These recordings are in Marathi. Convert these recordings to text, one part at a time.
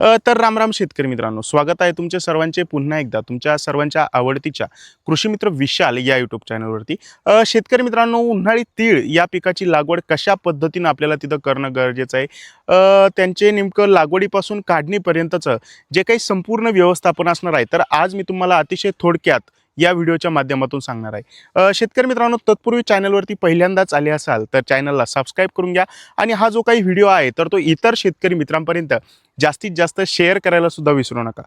तर तर रामराम शेतकरी मित्रांनो स्वागत आहे तुमचे सर्वांचे पुन्हा एकदा तुमच्या सर्वांच्या आवडतीच्या कृषी मित्र विशाल या यूट्यूब चॅनलवरती शेतकरी मित्रांनो उन्हाळी तीळ या पिकाची लागवड कशा पद्धतीनं आपल्याला तिथं करणं गरजेचं आहे? त्यांचे नेमकं लागवडीपासून काढणीपर्यंतचं जे काही संपूर्ण व्यवस्थापन असणार आहे तर आज मी तुम्हाला अतिशय थोडक्यात या व्हिडिओच्या माध्यमातून सांगणार आहे. शेतकरी मित्रांनो तत्पूर्वी चॅनलवरती पहिल्यांदाच आले असाल तर चॅनलला सबस्क्राईब करून घ्या. आणि हा जो काही व्हिडिओ आहे तर तो इतर शेतकरी मित्रांपर्यंत जास्तीत जास्त शेअर करायला सुद्धा विसरू नका.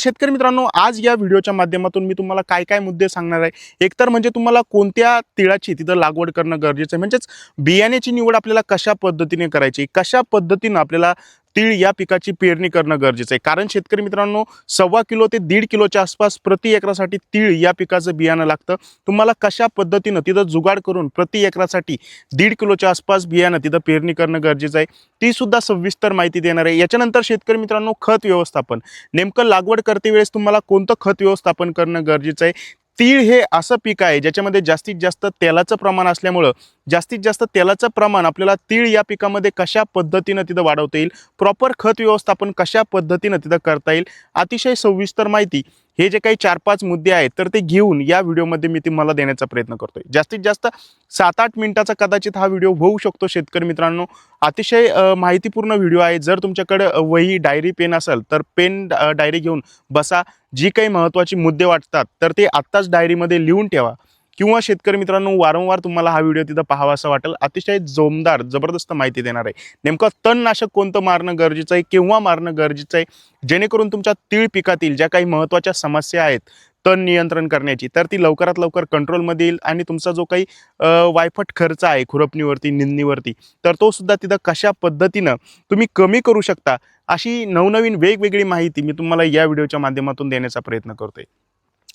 शेतकरी मित्रांनो आज या व्हिडिओच्या माध्यमातून मी तुम्हाला काय काय मुद्दे सांगणार आहे? एकतर म्हणजे तुम्हाला कोणत्या तिळाची तिथं लागवड करणं गरजेचं आहे? म्हणजेच बियाण्याची निवड आपल्याला कशा पद्धतीने करायची? कशा पद्धतीनं आपल्याला तीळ या पिकाची पेरणी करणं गरजेचं आहे. कारण शेतकरी मित्रांनो सव्वा किलो ते दीड किलोच्या आसपास प्रति एकरासाठी तीळ या पिकाचं बियाणं लागतं. तुम्हाला कशा पद्धतीनं तिथं जुगाड करून प्रति एकरासाठी दीड किलोच्या आसपास बियाणं तिथं पेरणी करणं गरजेचं आहे ती सुद्धा सविस्तर माहिती देणार आहे. याच्यानंतर शेतकरी मित्रांनो खत व्यवस्थापन. नेमकं लागवड करते वेळेस तुम्हाला कोणतं खत व्यवस्थापन करणं गरजेचं आहे? तीळ हे असं पीक आहे ज्याच्यामध्ये जास्तीत जास्त तेलाचं प्रमाण असल्यामुळं जास्तीत जास्त तेलाचं प्रमाण आपल्याला तीळ या पिकामध्ये कशा पद्धतीनं तिथं वाढवता येईल प्रॉपर खत व्यवस्थापन कशा पद्धतीनं तिथं करता येईल अतिशय सविस्तर माहिती हे जे काही चार पाच मुद्दे आहेत तर ते घेऊन या व्हिडिओमध्ये मी तुम्हाला देण्याचा प्रयत्न करतोय. जास्तीत जास्त सात आठ मिनिटाचा कदाचित हा व्हिडिओ होऊ शकतो शेतकरी मित्रांनो. अतिशय माहितीपूर्ण व्हिडिओ आहे. जर तुमच्याकडे वही डायरी पेन असेल तर पेन डायरी घेऊन बसा. जी काही महत्त्वाची मुद्दे वाटतात तर ते आत्ताच डायरीमध्ये लिहून ठेवा. किंवा शेतकरी मित्रांनो वारंवार तुम्हाला हा व्हिडिओ तिथं पाहावा असं वाटेल. अतिशय जोमदार जबरदस्त माहिती देणार आहे. नेमकं तणनाशक कोणतं मारणं गरजेचं आहे केव्हा मारणं गरजेचं आहे? जेणेकरून तुमच्या तीळ पिकातील ज्या काही महत्त्वाच्या समस्या आहेत तण नियंत्रण करण्याची तर ती लवकरात लवकर कंट्रोलमध्ये येईल आणि तुमचा जो काही वायफट खर्च आहे खुरपणीवरती निंदणीवरती तर तो सुद्धा तिथं कशा पद्धतीनं तुम्ही कमी करू शकता अशी नवनवीन वेगवेगळी माहिती मी तुम्हाला या व्हिडिओच्या माध्यमातून देण्याचा प्रयत्न करतोय.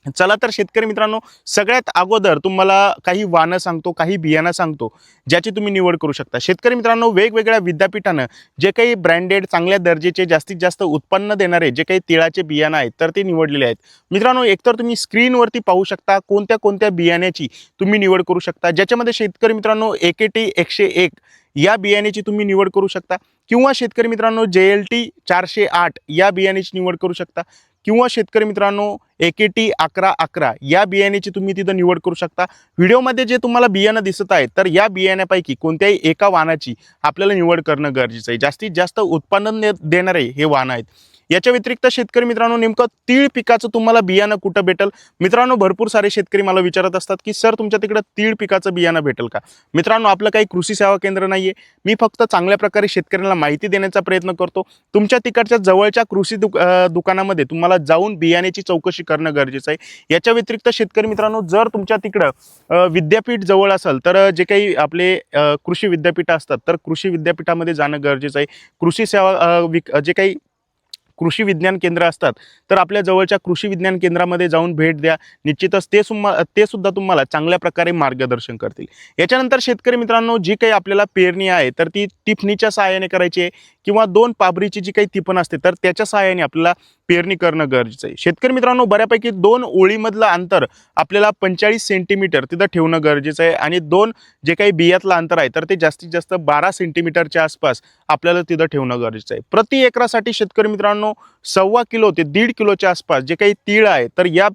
चला तर शेतकरी मित्रांनो सगळ्यात अगोदर तुम्हाला काही वाणं सांगतो काही बियाणं सांगतो ज्याची तुम्ही निवड करू शकता. शेतकरी मित्रांनो वेगवेगळ्या विद्यापीठानं जे काही ब्रँडेड चांगल्या दर्जेचे जास्तीत जास्त उत्पन्न देणारे जे काही तिळाचे बियाणं आहेत तर ते निवडलेले आहेत. मित्रांनो एकतर तुम्ही स्क्रीनवरती पाहू शकता कोणत्या कोणत्या बियाण्याची तुम्ही निवड करू शकता ज्याच्यामध्ये शेतकरी मित्रांनो एक टी एकशे एक या बियाण्याची तुम्ही निवड करू शकता. किंवा शेतकरी मित्रांनो जे एल टी चारशे आठ या बियाण्याची निवड करू शकता. किंवा शेतकरी मित्रांनो एक टी अकरा अकरा या बियाण्याची तुम्ही तिथं निवड करू शकता. व्हिडिओमध्ये जे तुम्हाला बियाणं दिसत आहे तर या बियाण्यापैकी कोणत्याही एका वाहनाची आपल्याला निवड करणं गरजेचं आहे. जास्तीत जास्त उत्पादन देणारे हे वाहन आहेत. याच्या व्यतिरिक्त शेतकरी मित्रांनो नेमकं तीळ पिकाचं तुम्हाला बियाणं कुठं भेटेल? मित्रांनो भरपूर सारे शेतकरी मला विचारत असतात की सर तुमच्या तिकडं तीळ पिकाचं बियाणं भेटेल का? मित्रांनो आपलं काही कृषी सेवा केंद्र नाही आहे मी फक्त चांगल्या प्रकारे शेतकऱ्यांना माहिती देण्याचा प्रयत्न करतो. तुमच्या तिकडच्या जवळच्या कृषी दुक दुकानामध्ये तुम्हाला जाऊन बियाण्याची चौकशी करणं गरजेचं आहे. याच्या व्यतिरिक्त शेतकरी मित्रांनो जर तुमच्या तिकडं विद्यापीठ जवळ असेल तर जे काही आपले कृषी विद्यापीठ असतात तर कृषी विद्यापीठामध्ये जाणं गरजेचं आहे. कृषी सेवा विक जे काही कृषी विज्ञान केंद्र असतात तर आपल्या जवळच्या कृषी विज्ञान केंद्रामध्ये जाऊन भेट द्या. निश्चितच ते सुम्हा ते सुद्धा तुम्हाला चांगल्या प्रकारे मार्गदर्शन करतील. याच्यानंतर शेतकरी मित्रांनो जी काही आपल्याला पेरणी आहे तर ती टिफणीच्या सहाय्याने करायची आहे किंवा दोन पाबरीची जी काही टिपण असते तर त्याच्या सहाय्याने आपल्याला पेरणी करणं गरजेचं आहे. शेतकरी मित्रांनो बऱ्यापैकी दोन ओळीमधलं अंतर आपल्याला पंचेचाळीस सेंटीमीटर तिथं ठेवणं गरजेचं आहे आणि दोन जे काही बियातलं अंतर आहे तर ते जास्तीत जास्त बारा सेंटीमीटरच्या आसपास आपल्याला तिथं ठेवणं गरजेचं आहे. प्रति एकरासाठी शेतकरी मित्रांनो सव्वा किलो ते दीड किलोच्या आसपास जे काही तीळ आहे तर या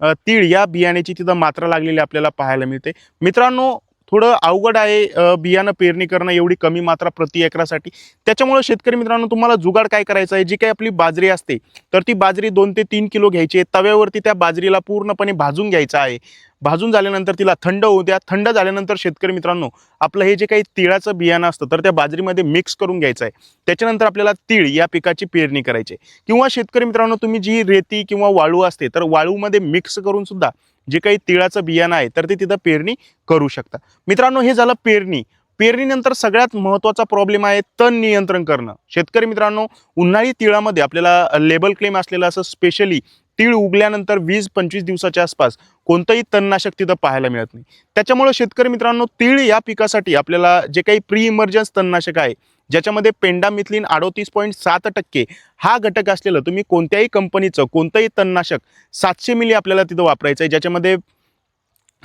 तीळ या बियाण्याची तिथं मात्रा लागलेली आपल्याला पाहायला मिळते. मित्रांनो थोडं अवघड आहे बियाणं पेरणी करणं एवढी कमी मात्रा प्रति एकरासाठी. त्याच्यामुळे शेतकरी मित्रांनो तुम्हाला जुगाड काय करायचं आहे? जी काही आपली बाजरी असते तर ती बाजरी दोन ते तीन किलो घ्यायची आहे. तव्यावरती त्या बाजरीला पूर्णपणे भाजून घ्यायचं आहे. भाजून झाल्यानंतर तिला थंड होऊ द्या. थंड झाल्यानंतर शेतकरी मित्रांनो आपलं हे जे काही तिळाचं बियाणं असतं तर त्या बाजरीमध्ये मिक्स करून घ्यायचं आहे. त्याच्यानंतर आपल्याला तीळ या पिकाची पेरणी करायची आहे. किंवा शेतकरी मित्रांनो तुम्ही जी रेती किंवा वाळू असते तर वाळूमध्ये मिक्स करून सुद्धा जे काही तिळाचं बियाणं आहे तर ते तिथं पेरणी करू शकता. मित्रांनो हे झालं पेरणी. पेरणीनंतर सगळ्यात महत्त्वाचा प्रॉब्लेम आहे तण नियंत्रण करणं. शेतकरी मित्रांनो उन्हाळी तिळामध्ये आपल्याला लेबल क्लेम असलेलं असं स्पेशली तीळ उगल्यानंतर वीस पंचवीस दिवसाच्या आसपास कोणतंही तणनाशक तिथं पाहायला मिळत नाही. त्याच्यामुळे शेतकरी मित्रांनो तीळ या पिकासाठी आपल्याला जे काही प्री इमर्जन्स तणनाशक आहे ज्याच्यामध्ये पेंडामिथलिन अडोतीस पॉईंट सात टक्के हा घटक असलेलं तुम्ही कोणत्याही कंपनीचं कोणतंही तणनाशक सातशे मिली आपल्याला तिथं वापरायचं आहे ज्याच्यामध्ये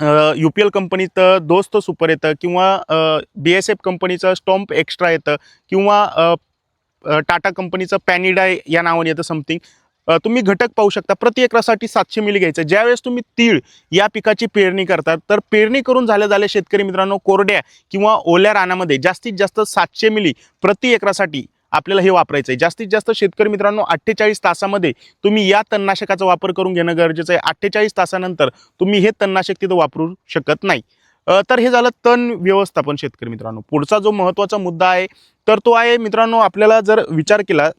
यू पी एल कंपनीचं दोस्त सुपर येतं किंवा बी एस एफ कंपनीचं स्टॉम्प एक्स्ट्रा येतं किंवा टाटा कंपनीचं पॅनिडा या नावाने येतं समथिंग. तुम्ही घटक पाहू शकता. प्रति एकरासाठी सातशे मिली घ्यायचं. ज्यावेळेस तुम्ही तीळ या पिकाची पेरणी करतात तर पेरणी करून झाल्या झाल्या शेतकरी मित्रांनो कोरड्या किंवा ओल्या रानामध्ये जास्तीत जास्त सातशे मिली प्रति एकरासाठी आपल्याला हे वापरायचं आहे जास्तीत जास्त शेतकरी मित्रांनो अठ्ठेचाळीस तासामध्ये तुम्ही या तणनाशकाचा वापर करून घेणं गरजेचं आहे. अठ्ठेचाळीस तासानंतर तुम्ही हे तणनाशक तिथं वापरू शकत नाही. तर हे झालं तण व्यवस्थापन शेतकरी मित्रांनो. पुढचा जो महत्त्वाचा मुद्दा आहे तर तो आहे मित्रांनो आपल्याला जर विचार केला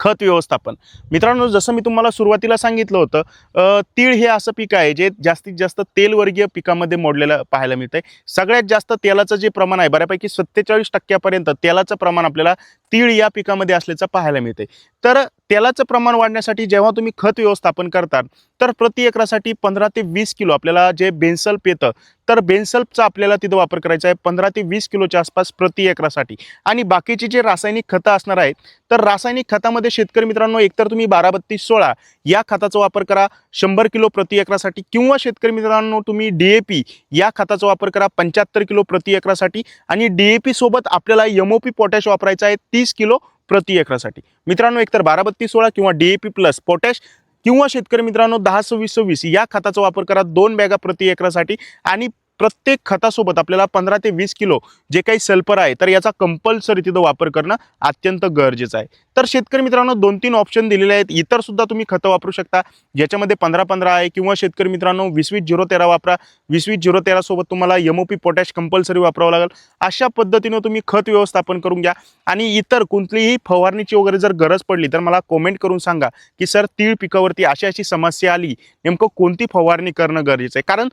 खत व्यवस्थापन. मित्रांनो जसं मी तुम्हाला सुरुवातीला सांगितलं होतं तीळ हे असं पीक आहे जे जास्तीत जास्त तेलवर्गीय पिकामध्ये मोडलेलं पाहायला मिळतं आहे सगळ्यात जास्त तेलाचं जे प्रमाण आहे बऱ्यापैकी सत्तेचाळीस टक्क्यापर्यंत तेलाचं प्रमाण आपल्याला तीळ या पिकामध्ये असल्याचं पाहायला मिळते तर तेलाचं प्रमाण वाढण्यासाठी जेव्हा तुम्ही खत व्यवस्थापन करतात तर प्रति एकरासाठी पंधरा ते वीस किलो आपल्याला जे बेन्सल्प येतं तर बेन्सल्पचा आपल्याला तिथं वापर करायचा आहे पंधरा ते वीस किलोच्या आसपास प्रति एकरासाठी. आणि बाकीची जे रासायनिक खतं असणार आहेत तर रासायनिक खतामध्ये शेतकरी मित्रांनो एकतर तुम्ही बारा बत्तीस सोळा या खताचा वापर करा शंभर किलो प्रति एकरासाठी किंवा शेतकरी मित्रांनो तुम्ही डी ए पी या खताचा वापर करा पंच्याहत्तर किलो प्रति एकरासाठी. आणि डी ए पी सोबत आपल्याला एमओपी पोटॅश वापरायचा आहे तीस किलो प्रति एकरासाठी. मित्रांनो एकतर बारा बत्तीस सोळा किंवा D A P plus potash किंवा शेतकरी मित्रांनो दहा सव्वीस सव्वीस या खताचा वापर करा. दोन बॅगा प्रति एकरासाठी आणि प्रत्येक खतासोबत आपल्याला पंधरा ते वीस किलो जे काही सल्फर आहे तर याचा कंपल्सरी तिथं वापर करणं अत्यंत गरजेचं आहे. तर शेतकरी मित्रांनो दोन तीन ऑप्शन दिलेले आहेत. इतर सुद्धा तुम्ही खतं वापरू शकता. ज्याच्यामध्ये पंधरा पंधरा आहे किंवा शेतकरी मित्रांनो वीस वीस झिरो तेरा वापरा. वीस वीस झिरो तुम्हाला एम तुम्हाला एमओपी पोटॅश कंपल्सरी वापरावं लागेल. अशा पद्धतीनं तुम्ही खत व्यवस्थापन करून घ्या. आणि इतर कोणतीही फवारणीची वगैरे जर गरज पडली तर मला कॉमेंट करून सांगा की सर तीळ पिकावरती अशी अशी समस्या आली. नेमकं कोणती फवारणी करणं गरजेचं आहे? कारण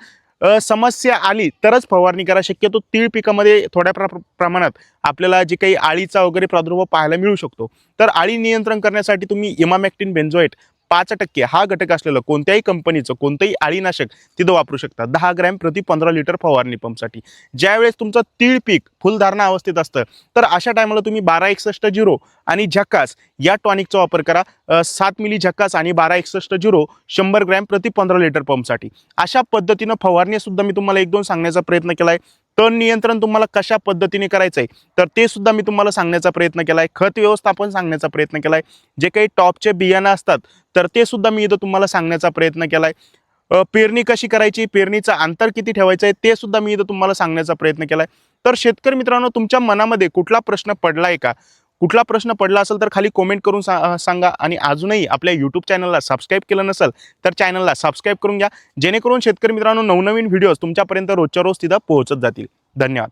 समस्या आली तरच फवारणी करा. शक्यतो तीळ पिकामध्ये थोड्या प्र प्रमाणात आपल्याला जे काही आळीचा वगैरे प्रादुर्भाव पाहायला मिळू शकतो. तर आळी नियंत्रण करण्यासाठी तुम्ही इमामॅक्टिन बेन्झोएट पाच टक्के हा घटक असलेलं कोणत्याही कंपनीचं कोणतंही आळीनाशक तिथं वापरू शकता. दहा ग्रॅम प्रति पंधरा लिटर फवारणी पंपसाठी. ज्यावेळेस तुमचं तीळ पीक फुलधारणा अवस्थेत असतं तर अशा टायमाला तुम्ही बारा एकसष्ट झिरो आणि झक्कास या टॉनिकचा वापर करा. सात मिली झक्कास आणि बारा एकसष्ट झिरो शंभर ग्रॅम प्रति पंधरा लिटर पंपसाठी. अशा पद्धतीनं फवारणी सुद्धा मी तुम्हाला एक दोन सांगण्याचा प्रयत्न केला आहे तण नियंत्रण तुम्हाला कशा पद्धतीने करायचं आहे तर ते सुद्धा मी तुम्हाला सांगण्याचा प्रयत्न केला आहे खत व्यवस्थापन सांगण्याचा प्रयत्न केला आहे जे काही टॉपचे बियाणं असतात तर ते सुद्धा मी इथं तुम्हाला सांगण्याचा प्रयत्न केला आहे पेरणी कशी करायची? पेरणीचं अंतर किती ठेवायचं आहे ते सुद्धा मी इथं तुम्हाला सांगण्याचा प्रयत्न केला आहे तर शेतकरी मित्रांनो तुमच्या मनामध्ये कुठला प्रश्न पडला आहे का? कुठला प्रश्न पडला असेल तर खाली कमेंट करून सा सांगा. आणि अजूनही आपल्या यूट्यूब चॅनलला सबस्क्राईब केलं नसेल तर चॅनलला सबस्क्राईब करून घ्या. जेणेकरून शेतकरी मित्रांनो नवनवीन व्हिडिओज तुमच्यापर्यंत रोजच्या रोज तिथं पोहोचत जातील. धन्यवाद.